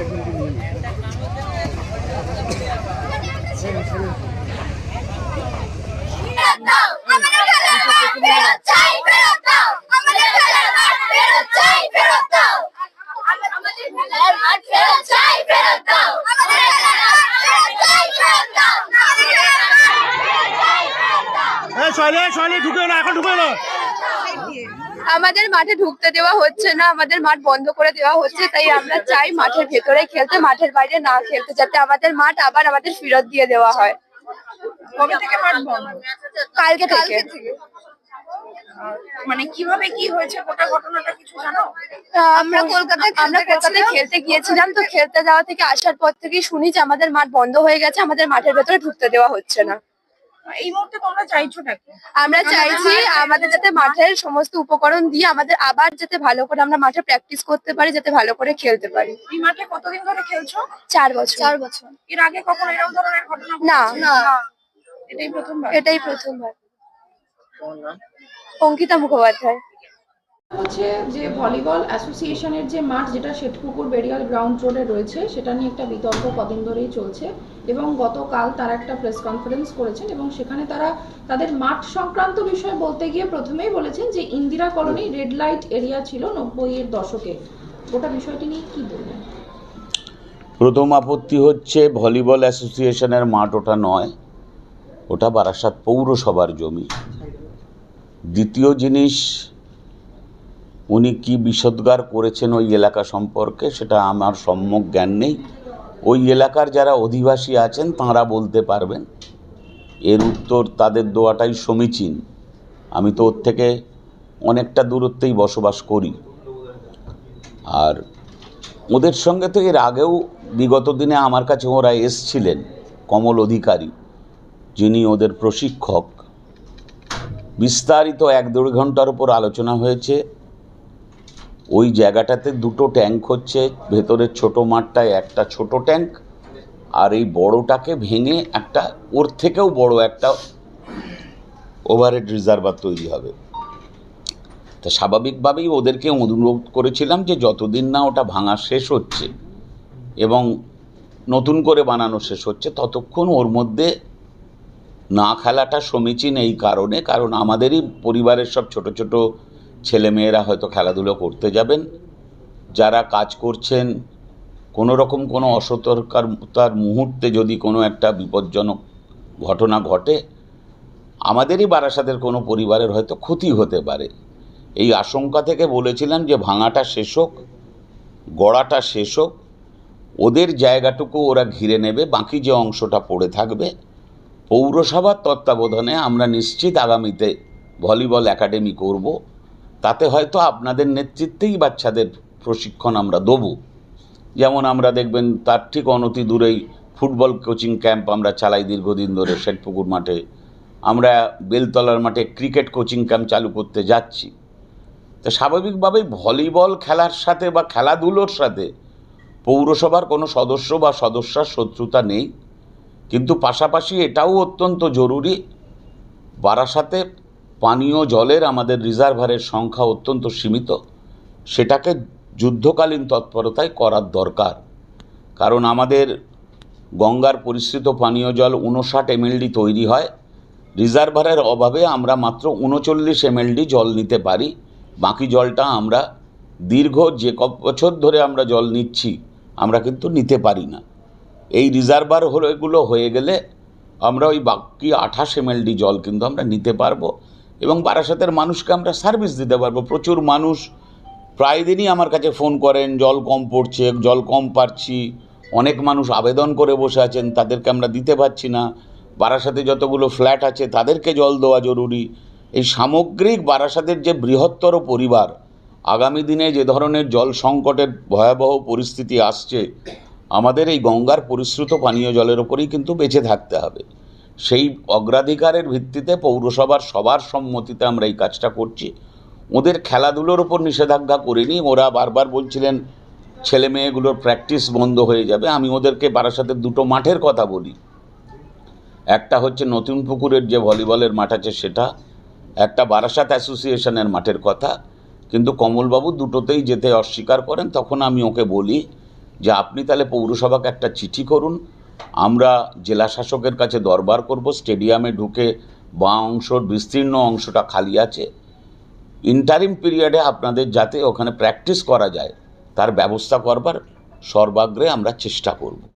ফেরত দাও আমাদের খেলার মাঠ ফেরত চাই ফেরত দাও আমাদের খেলার মাঠ ফেরত চাই ফেরত দাও আমাদের খেলার মাঠ ফেরত চাই ফেরত দাও আমাদের খেলার মাঠ ফেরত চাই ফেরত দাও আমাদের খেলার মাঠ ফেরত চাই ফেরত দাও এই সয়লে সয়লে ঢুকে না এখন ঢুকে না আমাদের মাঠে ঢুকতে দেওয়া হচ্ছে না আমাদের মাঠ বন্ধ করে দেওয়া হচ্ছে তাই আমরা চাই মাঠের ভেতরে খেলতে মাঠের বাইরে না খেলতে যাতে আমাদের মাঠ আবার আমাদের ফেরত দিয়ে দেওয়া হয়। কালকে থেকে। মানে কীভাবে কি হয়েছে? গোটা ঘটনাটা কিছু জানো? আমরা কলকাতায় আমরা কলকাতায় খেলতে গিয়েছিলাম তো খেলতে যাওয়া থেকে আসার পর থেকেই শুনি যে আমাদের মাঠ বন্ধ হয়ে গেছে আমাদের মাঠের ভেতরে ঢুকতে দেওয়া হচ্ছে না। এই মুহূর্তে তোমরা চাইছোটা কি? আমরা চাইছি আমাদের যাতে মাঠের সমস্ত উপকরণ দিয়ে আমাদের আবার যাতে ভালো করে আমরা মাঠে প্র্যাকটিস করতে পারি যাতে ভালো করে খেলতে পারি। এই মাঠে কতদিন ধরে খেলছো? চার বছর। চার বছর। এর আগে কখনো এরকম ধরনের ঘটনা না। না। এটাই প্রথমবার? এটাই প্রথমবার। অঙ্কিতা মুখোপাধ্যায়। হচ্ছে যে ভলিবল অ্যাসোসিয়েশনের যে মাঠ যেটা শেঠপুকুর বেরিয়াল গ্রাউন্ড রোডে রয়েছে, সেটা নিয়ে একটা বিতর্ক কদিন ধরেই চলছে এবং গতকাল তারা একটা প্রেস কনফারেন্স করেছেন এবং সেখানে তারা তাদের মাঠ সংক্রান্ত বিষয় বলতে গিয়ে প্রথমেই বলেছেন যে Indira colony red light area ছিল নব্বই এর দশকে। গোটা বিষয়টি নিয়ে কি বলবেন? প্রথম আপত্তি হচ্ছে ভলিবল অ্যাসোসিয়েশনের মাঠ ওটা নয়, ওটা বারাসাত পৌরসভার জমি। দ্বিতীয় জিনিস উনি কি বিষোদ্গার করেছেন ওই এলাকা সম্পর্কে সেটা আমার সম্যক জ্ঞান নেই। ওই এলাকার যারা অধিবাসী আছেন তাঁরা বলতে পারবেন। এর উত্তর তাদের দেওয়াটাই সমীচীন। আমি তো ওর থেকে অনেকটা দূরত্বেই বসবাস করি। আর ওদের সঙ্গে তো এর আগেও বিগত দিনে আমার কাছে ওরা এসছিলেন, কমল অধিকারী, যিনি ওদের প্রশিক্ষক। বিস্তারিত এক দেড় ঘণ্টার উপর আলোচনা হয়েছে। ওই জায়গাটাতে দুটো ট্যাঙ্ক হচ্ছে, ভেতরের ছোট মাঠটায় একটা ছোট ট্যাঙ্ক, আর এই বড়টাকে ভেঙে একটা ওর থেকেও বড় একটা ওভারহেড রিজার্ভার তৈরি হবে। তা স্বাভাবিকভাবেই ওদেরকে অনুরোধ করেছিলাম যে যতদিন না ওটা ভাঙা শেষ হচ্ছে এবং নতুন করে বানানো শেষ হচ্ছে, ততক্ষণ ওর মধ্যে না খেলাটা সমীচীন এই কারণে, কারণ আমাদেরই পরিবারের সব ছোট ছোট ছেলেমেয়েরা হয়তো খেলাধুলো করতে যাবেন। যারা কাজ করছেন কোনো রকম কোনো অসতর্কতার মুহূর্তে যদি কোনো একটা বিপজ্জনক ঘটনা ঘটে, আমাদেরই বারাসাতের কোনো পরিবারের হয়তো ক্ষতি হতে পারে। এই আশঙ্কা থেকে বলেছিলাম যে ভাঙাটা শেষ হোক, গড়াটা শেষ হোক, ওদের জায়গাটুকু ওরা ঘিরে নেবে, বাকি যে অংশটা পড়ে থাকবে। পৌরসভার তত্ত্বাবধানে আমরা নিশ্চিত আগামীতে ভলিবল একাডেমি করব। তাতে হয়তো আপনাদের নেতৃত্বেই বাচ্চাদের প্রশিক্ষণ আমরা দেবো। যেমন আমরা দেখবেন তার ঠিক অনতি দূরেই ফুটবল কোচিং ক্যাম্প আমরা চালাই দীর্ঘদিন ধরে শেঠপুকুর মাঠে। আমরা বেলতলার মাঠে ক্রিকেট কোচিং ক্যাম্প চালু করতে যাচ্ছি। তো স্বাভাবিকভাবেই ভলিবল খেলার সাথে বা খেলাধুলোর সাথে পৌরসভার কোনো সদস্য বা সদস্যার শত্রুতা নেই। কিন্তু পাশাপাশি এটাও অত্যন্ত জরুরি, বারাসাতে পানীয় জলের আমাদের রিজার্ভারের সংখ্যা অত্যন্ত সীমিত। সেটাকে যুদ্ধকালীন তৎপরতায় করার দরকার। কারণ আমাদের গঙ্গার পরিশ্রিত পানীয় জল উনষাট এমএলডি তৈরি হয়। রিজার্ভারের অভাবে আমরা মাত্র উনচল্লিশ এমএলডি জল নিতে পারি। বাকি জলটা আমরা দীর্ঘ যে ক বছর ধরে আমরা জল নিচ্ছি, আমরা কিন্তু নিতে পারি না। এই রিজার্ভার হলো এগুলো হয়ে গেলে আমরা ওই বাকি আঠাশ এমএলডি জল কিন্তু আমরা নিতে পারব। এবং বারাসাতের মানুষকে আমরা সার্ভিস দিতে পারব। প্রচুর মানুষ প্রায় দিনই আমার কাছে ফোন করেন, জল কম পড়ছে, জল কম পাচ্ছি। অনেক মানুষ আবেদন করে বসে আছেন, তাদেরকে আমরা দিতে পারছি না। বারাসাতে যতগুলো ফ্ল্যাট আছে, তাদেরকে জল দেওয়া জরুরি। এই সামগ্রিক বারাসাতের যে বৃহত্তর পরিবার, আগামী দিনে যে ধরনের জল সংকটের ভয়াবহ পরিস্থিতি আসছে, আমাদের এই গঙ্গার পরিশ্রুত পানীয় জলের ওপরেই কিন্তু বেঁচে থাকতে হবে। সেই অগ্রাধিকারের ভিত্তিতে পৌরসভার সবার সম্মতিতে আমরা এই কাজটা করছি। ওদের খেলাধুলোর ওপর নিষেধাজ্ঞা করিনি। ওরা বারবার বলছিলেন, ছেলে মেয়েগুলোর প্র্যাকটিস বন্ধ হয়ে যাবে। আমি ওদেরকে বারাসাতের দুটো মাঠের কথা বলি। একটা হচ্ছে নতুন পুকুরের যে ভলিবলের মাঠ আছে সেটা, একটা বারাসাত অ্যাসোসিয়েশনের মাঠের কথা। কিন্তু কমলবাবু দুটোতেই যেতে অস্বীকার করেন। তখন আমি ওকে বলি যে, আপনি তাহলে পৌরসভাকে একটা চিঠি করুন। আমরা জেলা শাসকের কাছে দরবার করব, স্টেডিয়ামে ঢুকে বা অংশর বিস্তীর্ণ অংশটা খালি আছে। ইন্টারিম পিরিয়ডে আপনাদের যাতে ওখানে প্র্যাকটিস করা যায়, তার ব্যবস্থা করবার সর্বাগ্রে আমরা চেষ্টা করব।